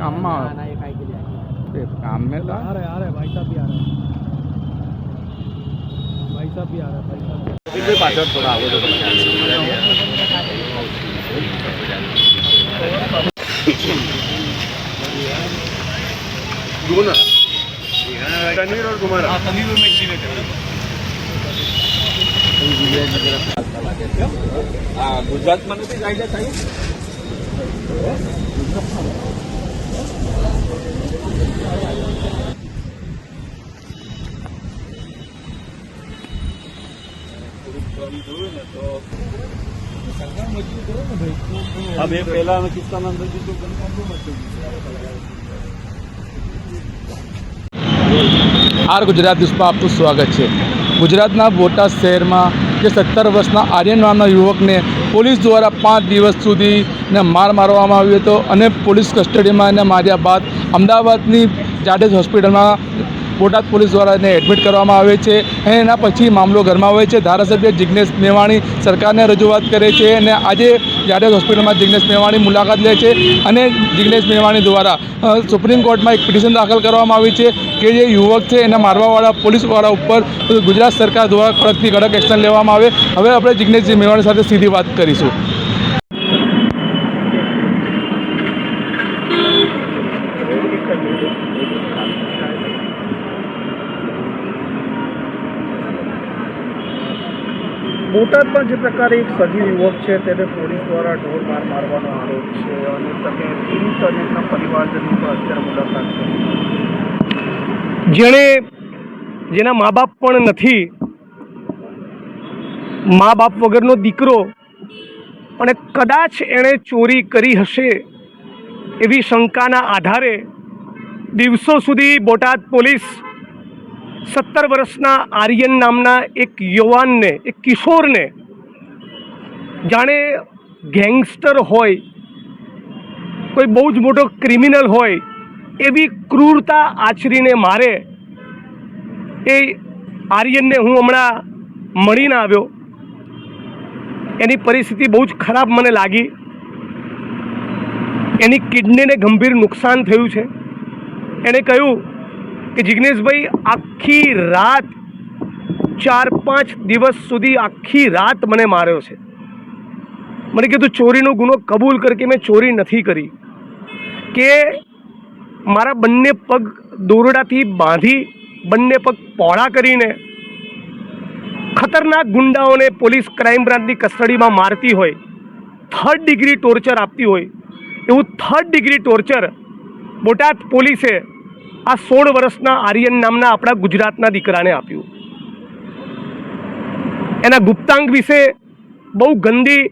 કામમાં ना ये काय के लिए आए? એ કામ में था आ रहे आ रहे भाई साहब भी आ रहे भाई साहब भी आ रहे भाई साहब भी- ગુજરાતમાં નથી કાયદા થાય હવે પહેલાના કિસ્સાના અંદર બીજું આર ગુજરાત ન્યૂઝમાં આપનું સ્વાગત છે. ગુજરાતના બોટાદ શહેરમાં જે સત્તર વર્ષના આર્યન નામના યુવકને પોલીસ દ્વારા પાંચ દિવસ સુધી ને માર મારવામાં આવ્યો હતો અને પોલીસ કસ્ટડીમાં એને માર્યા બાદ અમદાવાદની જાડેજ હોસ્પિટલમાં બોટાદ પોલીસ દ્વારા એને એડમિટ કરવામાં આવે છે અને એના પછી મામલો ઘરમાં આવે છે. ધારાસભ્ય જિજ્ઞેશ મેવાણી સરકારને રજૂઆત કરે છે અને આજે જાડેજ હોસ્પિટલમાં જિજ્ઞેશ મેવાણી મુલાકાત લે છે અને જિજ્ઞેશ મેવાણી દ્વારા સુપ્રીમ કોર્ટમાં એક પિટિશન દાખલ કરવામાં આવી છે કે જે યુવક છે એના મારવાવાળા, પોલીસવાળા ઉપર ગુજરાત સરકાર દ્વારા કડકથી કડક એક્શન લેવામાં આવે. હવે આપણે જિજ્ઞેશ મેવાણી સાથે સીધી વાત કરીશું. બોટાદમાં જે પ્રકારે એક સજીવ યુવક છે તેને પોલીસ દ્વારા ઢોર માર મારવાનો આરોપ છે અને તમે પીડિત અને એમના પરિવારજનની પણ અત્યારે મુલાકાત જેણે જેના મા બાપ પણ નથી, મા બાપ વગરનો દીકરો, અને કદાચ એણે ચોરી કરી હશે એવી શંકાના આધારે દિવસો સુધી બોટાદ પોલીસ સત્તર વર્ષના આર્યન નામના એક યુવાનને, એક કિશોરને જાણે ગેંગસ્ટર હોય, કોઈ બહુ જ મોટો ક્રિમિનલ હોય, એવી ક્રૂરતા આચરીને મારે એ આર્યનને હું હમણાં મળીને આવ્યો. એની પરિસ્થિતિ બહુ જ ખરાબ મને લાગી. એની કિડનીને ગંભીર નુકસાન થયું છે. એણે કહ્યું કે જિગ્નેશભાઈ, આખી રાત ચાર, પાંચ દિવસ સુધી આખી રાત મને માર્યો છે. મને કીધું, ચોરીનો ગુનો કબૂલ કર કે મેં ચોરી નથી કરી. કે મારા બંને પગ દોરડાથી બાંધી, બંને પગ પહોળા કરીને ખતરનાક ગુંડાઓને પોલીસ ક્રાઇમ બ્રાન્ચની કસ્ટડીમાં મારતી હોય થર્ડ ડિગ્રી ટોર્ચર આપતી હોય, એવું થર્ડ ડિગ્રી ટોર્ચર બોટાદ પોલીસે આ સોળ વર્ષના આર્યન નામના આપણા ગુજરાતના દીકરાને આપ્યું. એના ગુપ્તાંગ વિશે બહુ ગંદી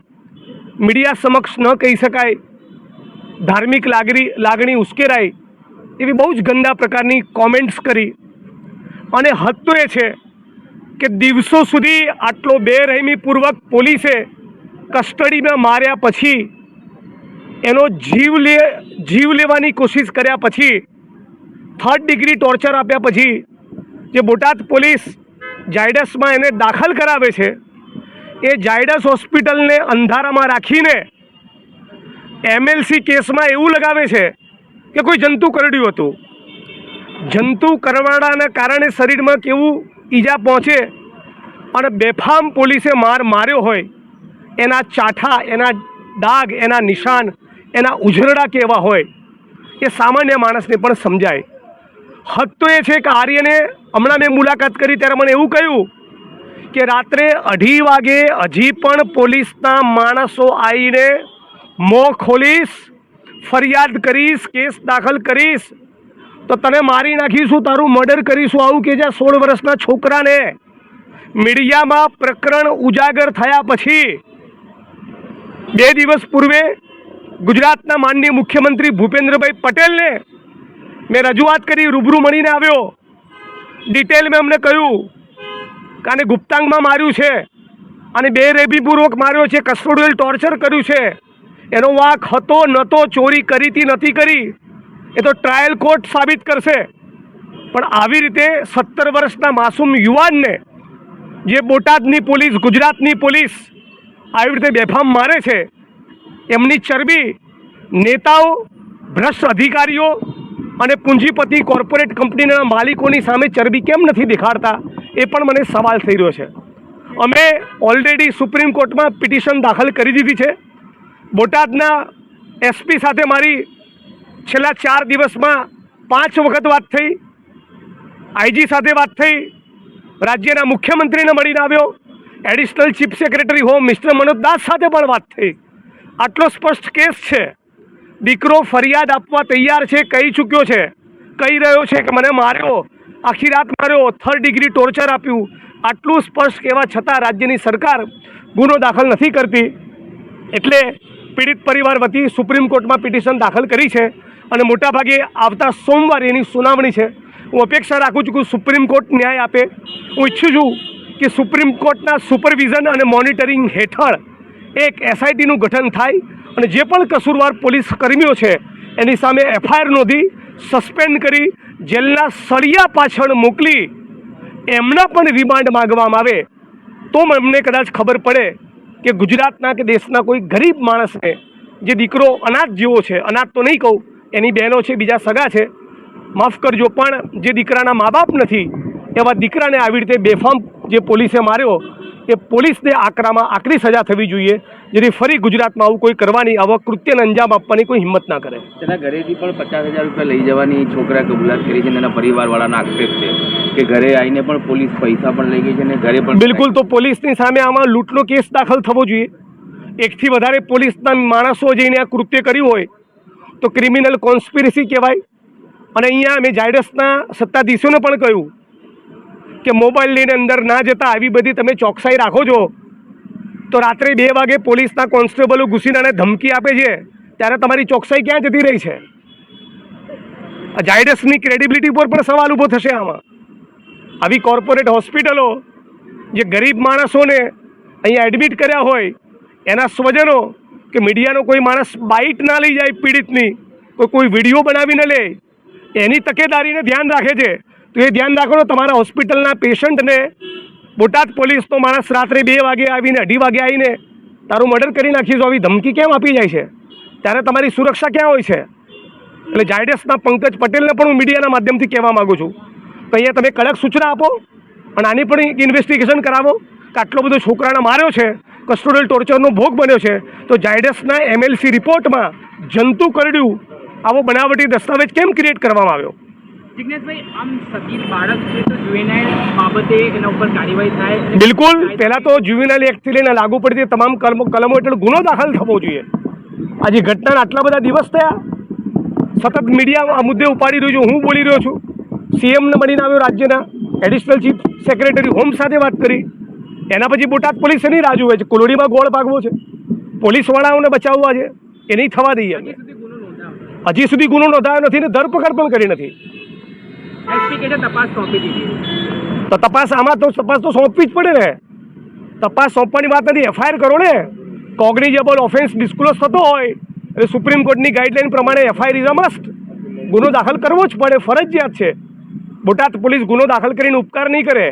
મીડિયા સમક્ષ ન કહી શકાય, ધાર્મિક લાગણી લાગણી ઉશ્કેરાઈ એવી બહુ જ ગંદા પ્રકારની કોમેન્ટ્સ કરી. અને હદ તો એ છે કે દિવસો સુધી આટલો બેરહેમીપૂર્વક પોલીસે કસ્ટડીમાં માર્યા પછી એનો જીવ લે, જીવ લેવાની કોશિશ કર્યા પછી થર્ડ ડિગ્રી ટોર્ચર આપ્યા પછી જે બોટાદ પોલીસ જાયડસમાં એને દાખલ કરાવે છે, એ જાયડસ હોસ્પિટલને અંધારામાં રાખીને એમએલસી કેસમાં એવું લગાવે છે કે કોઈ જંતુ કરડ્યું હતું. જંતુ કરવાડાના કારણે શરીરમાં કેવું ઈજા પહોંચે અને બેફામ પોલીસે માર માર્યો હોય, એના ચાઠા, એના ડાઘ, એના નિશાન, એના ઉજરડા કેવા હોય, એ સામાન્ય માણસને પણ સમજાય. હદ તો એ છે કે આર્યને હમણાં મેં મુલાકાત કરી ત્યારે મને એવું કહ્યું કે રાત્રે અઢી વાગે હજી પણ પોલીસના માણસો આવીને મોં ખોલીશ, ફરિયાદ કરીશ, કેસ દાખલ કરીશ. તો તને મારી નાખીશું, તારું મર્ડર કરીશું, આવું કે જ્યાં સોળ વર્ષના છોકરાને મીડિયામાં પ્રકરણ ઉજાગર થયા પછી. બે દિવસ પૂર્વે ગુજરાતના માનનીય મુખ્યમંત્રી ભૂપેન્દ્રભાઈ પટેલને મેં રજૂઆત કરી, રૂબરૂ મળીને આવ્યો. ડિટેલ મેં અમને કહ્યું કાને ગુપ્તાંગમાં માર્યું છે અને બે રેબીપૂર્વક માર્યો છે, કસ્ટોડિયલ ટોર્ચર કર્યું છે. એનો વાંક હતો નહોતો ચોરી કરીતી નથી કરી. એ તો ટ્રાયલ કોર્ટ સાબિત કરશે. પણ આવી રીતે સત્તર વર્ષના માસૂમ યુવાનને જે બોટાદની પોલીસ, ગુજરાતની પોલીસ આવી રીતે બેફામ મારે છે, એમની ચરબી નેતાઓ, ભ્રષ્ટ અધિકારીઓ અને પૂંજીપતિ કોર્પોરેટ કંપનીના માલિકોની સામે ચરબી કેમ નથી દેખાડતા? એ પણ મને સવાલ થઈ રહ્યો છે. અમે ઓલરેડી સુપ્રીમ કોર્ટમાં પિટિશન દાખલ કરી દીધી છે. બોટાદના એસપી સાથે મારી છેલ્લા ચાર દિવસમાં પાંચ વખત વાત થઈ. આઈજી સાથે વાત થઈ. રાજ્યના મુખ્યમંત્રીને મળીને આવ્યો. Additional chief secretary home mister Manoj Das સાથે પણ વાત થઈ. આટલો સ્પષ્ટ કેસ છે. દીકરો ફરિયાદ આપવા તૈયાર છે, કહી ચૂક્યો છે. કહી રહ્યો છે કે મને માર્યો. આખી રાત માર્યો. થર્ડ ડિગ્રી ટોર્ચર આપ્યું. આટલું સ્પષ્ટ કહેવા છતાં રાજ્યની સરકાર ગુનો દાખલ નથી કરતી. એટલે પીડિત પરિવાર વતી સુપ્રીમ કોર્ટમાં પિટિશન દાખલ કરી છે અને મોટાભાગે આવતા સોમવારે એની સુનાવણી છે. હું અપેક્ષા રાખું છું કે સુપ્રીમ કોર્ટ ન્યાય આપે. હું ઈચ્છું છું કે સુપ્રીમ કોર્ટના સુપરવિઝન અને મોનિટરિંગ હેઠળ એક એસઆઈટીનું ગઠન થાય અને જે પણ કસૂરવાર પોલીસ કર્મીઓ છે, એની સામે એફઆઈઆર નોંધી સસ્પેન્ડ કરી, જેલના સળિયા પાછળ મોકલી, એમના પણ રિમાન્ડ માગવામાં આવે. તો અમને કદાચ ખબર પડે કે ગુજરાતના કે દેશના કોઈ ગરીબ માણસને જે દીકરો અનાથ જેવો છે, અનાથ તો નહીં કહું, એની બહેનો છે, બીજા સગા છે, માફ કરજો, પણ જે દીકરાના મા બાપ નથી, એવા દીકરાને આવી રીતે બેફામ જે પોલીસે માર્યો, એ પોલીસને આકરામાં આકરી સજા થવી જોઈએ. જેથી ફરી ગુજરાતમાં આવું કોઈ કરવાની આવા કૃત્યને અંજામ આપવાની કોઈ હિંમત ના કરે. તેના ઘરેથી પણ પચાસ હજાર રૂપિયા લઈ જવાની છોકરા કબૂલાત કરી છે એના પરિવારવાળાનો આક્ષેપ છે કે ઘરે આવીને પણ પોલીસ પૈસા પણ લઈ ગઈ છે અને ઘરે પણ બિલકુલ તો પોલીસની સામે આમાં લૂંટનો કેસ દાખલ થવો જોઈએ. એકથી વધારે પોલીસના માણસો જઈને આ કૃત્ય કર્યું હોય તો ક્રિમિનલ કોન્સ્પિરસી કહેવાય. અને અહીંયા અમે ઝાયડસના સત્તાધીશોને પણ કહ્યું કે મોબાઈલ લઈને અંદર ના જતા આવી બધી તમે ચોકસાઈ રાખો છો. તો રાત્રે બે વાગે પોલીસના કોન્સ્ટેબલો ઘૂસીને અને ધમકી આપે છે, ત્યારે તમારી ચોકસાઈ ક્યાં જતી રહી છે? આ ઝાયડસની ક્રેડિબિલિટી પર પણ સવાલ ઊભો થશે આમાં. આવી કોર્પોરેટ હોસ્પિટલો જે ગરીબ માણસોને અહીંયા એડમિટ કર્યા હોય, એના સ્વજનો કે મીડિયાનો કોઈ માણસ બાઇટ ના લઈ જાય પીડિતની કોઈ કોઈ વીડિયો બનાવીને લે, એની તકેદારીને ધ્યાન રાખે છે. તો એ ધ્યાન રાખો તમારા હોસ્પિટલના પેશન્ટને બોટાદ પોલીસનો માણસ રાત્રે બે વાગે આવીને, અઢી વાગે આવીને તારું મર્ડર કરી નાખીશું, આવી ધમકી કેમ આપી જાય છે? ત્યારે તમારી સુરક્ષા ક્યાં હોય છે? એટલે જાયડેસના પંકજ પટેલને પણ હું મીડિયાના માધ્યમથી કહેવા માગું છું. તો અહીંયા તમે કડક સૂચના આપો અને આની પણ ઇન્વેસ્ટિગેશન કરાવો કે આટલો બધો છોકરાને માર્યો છે કસ્ટોડિયલ ટોર્ચરનો ભોગ બન્યો છે, તો જાયડેસના એમએલસી રિપોર્ટમાં જંતુ કરડ્યું, આવો બનાવટી દસ્તાવેજ કેમ ક્રિએટ કરવામાં આવ્યો? જિજ્ઞેશભાઈ, આમ સગીર બાળક છે તો જુએનાઇલ બાબતે એના ઉપર કાર્યવાહી થાય બિલકુલ. પહેલાં તો જ્યુવિનલ એક્ટથી લઈને લાગુ પડતી તમામ કલમો એટલે હેઠળ ગુનો દાખલ થવો જોઈએ. આજે ઘટનાના આટલા બધા દિવસ થયા. સતત મીડિયા આ મુદ્દે ઉપાડી રહ્યું છું. હું બોલી રહ્યો છું. સીએમને મળીને આવ્યો રાજ્યના એડિશનલ ચીફ સેક્રેટરી હોમ સાથે વાત કરી. એના પછી બોટાદ પોલીસ એની રાહ જુએ છે. કોલોડીમાં ગોળ ભાગવો છે. પોલીસવાળાઓને બચાવવા છે. એ નહીં થવા દઈએ હજી સુધી ગુનો નોંધાયો નથી. ને ધરપકડ પણ કરી નથી. તપાસ સોંપી દીધી. તો તપાસ આમાં તો તપાસ તો સોંપવી જ પડે ને. તપાસ સોંપવાની વાત નથી, એફઆઈઆર કરો ને. કોગ્નિઝેબલ ઓફેન્સ ડિસ્ક્લોઝ થતો હોય, એટલે સુપ્રીમ કોર્ટની ગાઈડલાઈન પ્રમાણે એફઆઈઆર ઇઝ અ મસ્ટ ગુનો દાખલ કરવો જ પડે, ફરજિયાત છે. બોટાદ પોલીસ ગુનો દાખલ કરીને ઉપકાર નહીં કરે.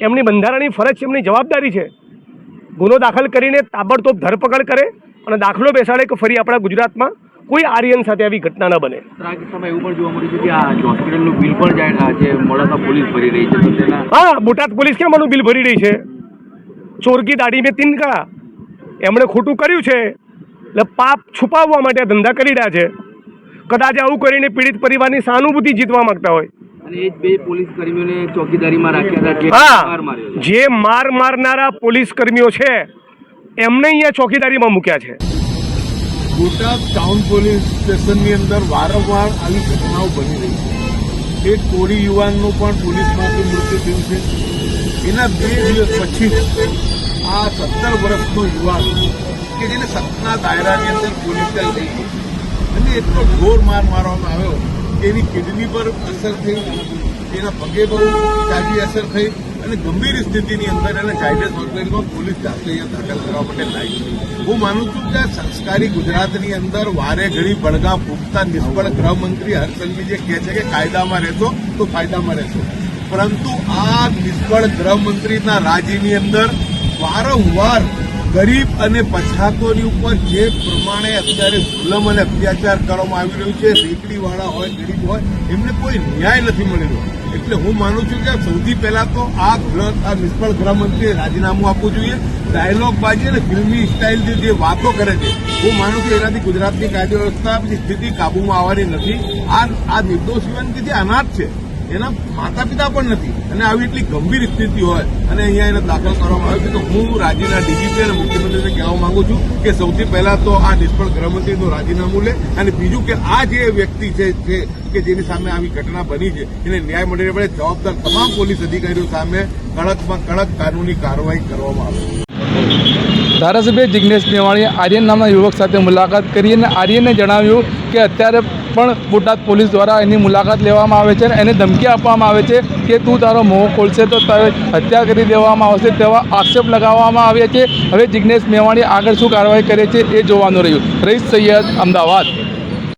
એમની બંધારણની ફરજ છે એમની જવાબદારી છે. ગુનો દાખલ કરીને તાબડતોબ ધરપકડ કરે અને દાખલો બેસાડે કે ફરી આપણા ગુજરાતમાં. કોઈ આર્યન સાથે આવી ઘટના ન બને. આ એવું પણ જોવા મળ્યું છે કે આ હોસ્પિટલનું બિલ પણ જાય આજે મોડાસા પોલીસ ભરી રહી છે હા બોટાદ પોલીસ કેમ આનું બિલ ભરી રહી છે? ચોરકી દાઢી મેં તિનકા એમણે ખોટું કર્યું છે. એટલે પાપ છુપાવવા માટે ધંધા કરી રહ્યા છે. કદાચ આવું કરીને પીડિત પરિવારની સહાનુભૂતિ જીતવા માંગતા હોય. અને એ જ બે પોલીસ કર્મીઓને ચોકીદારીમાં રાખ્યા હતા હા જે માર મારનારા પોલીસ કર્મીઓ છે એમને અહીંયા ચોકીદારીમાં મૂક્યા છે. બોટાદ ટાઉન પોલીસ સ્ટેશનની અંદર વારંવાર આવી ઘટનાઓ બની રહી છે. એક કોળી યુવાનનું પણ પોલીસમાંથી મૃત્યુ થયું છે. એના બે દિવસ પછી આ સત્તર વર્ષનો યુવાન કે જેને સત્તના દાયરાની અંદર પોલીસે લઈ અને એટલો ઘોર માર મારવામાં આવ્યો એની કિડની પર અસર થઈ, એના પગે બહુ તાજી અસર થઈ અને ગંભીર સ્થિતિની અંદર એને ઝાયડસ હોસ્પિટલમાં પોલીસ જાતે દાખલ કરવા માટે લાવી હું માનું છું કે સંસ્કારી ગુજરાતની અંદર વારે ઘડી બળગા ફૂંકતા નિષ્ફળ ગૃહમંત્રી હર્ષંઘવી જે કહે છે કે કાયદામાં રહેશો તો ફાયદામાં રહેશો. પરંતુ આ નિષ્ફળ ગૃહમંત્રીના રાજીની અંદર વારંવાર ગરીબ અને પછાતોની ઉપર જે પ્રમાણે અત્યારે જુલમ અને અત્યાચાર કરવામાં આવી રહ્યું છે રેકડીવાળા હોય, ગરીબ હોય, એમને કોઈ ન્યાય નથી મળી રહ્યો. એટલે હું માનું છું કે સૌથી પહેલા તો આ આ નિષ્ફળ ગૃહમંત્રીએ રાજીનામું આપવું જોઈએ. ડાયલોગ બાજી અને ફિલ્મી સ્ટાઇલથી જે વાતો કરે છે, હું માનું છું એનાથી ગુજરાતની કાયદો વ્યવસ્થાની સ્થિતિ કાબૂમાં આવવાની નથી. આ આ નિર્દોષ યુવાન કે જે અનાથ છે એના માતા પિતા પણ નથી. અને આવી એટલી ગંભીર સ્થિતિ હોય અને અહીંયા એને દાખલ કરવામાં આવ્યો છે, તો હું રાજ્યના ડીજીપી અને મુખ્યમંત્રીને કહેવા માંગુ છું કે સૌથી પહેલા તો આ નિષ્ફળ ગૃહમંત્રીનું રાજીનામું લે અને બીજું કે આ જે વ્યક્તિ છે કે જેની સામે આવી ઘટના બની છે, એને ન્યાય મળી પડે જવાબદાર તમામ પોલીસ અધિકારીઓ સામે કડકમાં કડક કાનૂની કાર્યવાહી કરવામાં આવે. ધારાસભ્ય જિજ્ઞેશ મેવાણીએ આર્યન નામના યુવક સાથે મુલાકાત કરી અને આર્યને જણાવ્યું કે અત્યારે પણ બોટાદ પોલીસ દ્વારા એની મુલાકાત લેવામાં આવે છે એને ધમકી આપવામાં આવે છે કે તું તારો મોં ખોલશે તો તારે હત્યા કરી દેવામાં આવશે તેવા આક્ષેપ લગાવવામાં આવ્યા છે. હવે જિજ્ઞેશ મેવાણી આગળ શું કાર્યવાહી કરે છે એ જોવાનું રહ્યું. રહીશ સૈયદ અમદાવાદ.